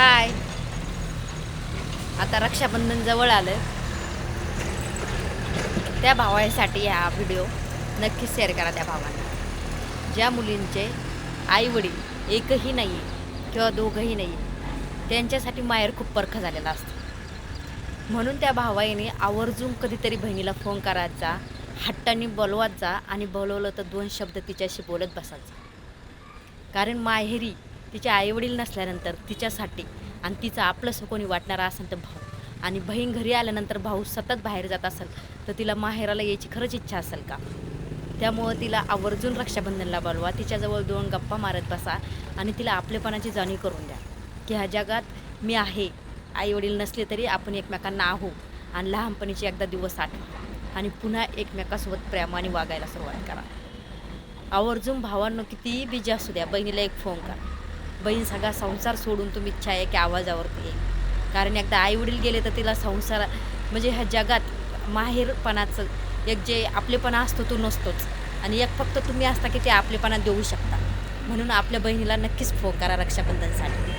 हाय. आता रक्षाबंधन जवळ आलं त्या भावासाठी हा व्हिडिओ नक्कीच शेअर करा त्या भावांना. ज्या मुलींचे आई वडील एकही नाही आहे किंवा दोघंही नाही आहे त्यांच्यासाठी माहेर खूप परख झालेला असतो. म्हणून त्या भावाईने आवर्जून कधीतरी बहिणीला फोन करायचा हट्टाने बोलवत जा आणि बोलवलं तर दोन शब्द तिच्याशी बोलत बसायचा. कारण माहेरी तिचे आईवडील नसल्यानंतर तिच्यासाठी आणि तिचं आपलंसं कोणी वाटणारा असेल तर भाऊ. आणि बहीण घरी आल्यानंतर भाऊ सतत बाहेर जात असेल तर तिला माहेराला यायची खरंच इच्छा असेल का? त्यामुळं तिला आवर्जून रक्षाबंधनला बोलवा तिच्याजवळ दोन गप्पा मारत बसा आणि तिला आपलेपणाची जाणीव करून द्या. की ह्या जगात मी आहे. आईवडील नसले तरी आपण एकमेकांना आहो आणि लहानपणीचे एकदा दिवस आठवा. आणि पुन्हा एकमेकासोबत प्रेमाने वागायला सुरुवात करा. आवर्जून भावांनो कितीही बिजी असू द्या बहिणीला एक फोन करा. बहीण सगळा संसार सोडून तुम्ही इच्छा आहे की आवाजावरती येईल. कारण एकदा आई वडील गेले तर तिला संसार म्हणजे ह्या जगात माहेरपणाचं एक जे आपलेपणा असतो तो नसतोच. आणि एक फक्त तुम्ही असता की ते आपलेपणा देऊ शकता. म्हणून आपल्या बहिणीला नक्कीच फोन करा रक्षाबंधनसाठी.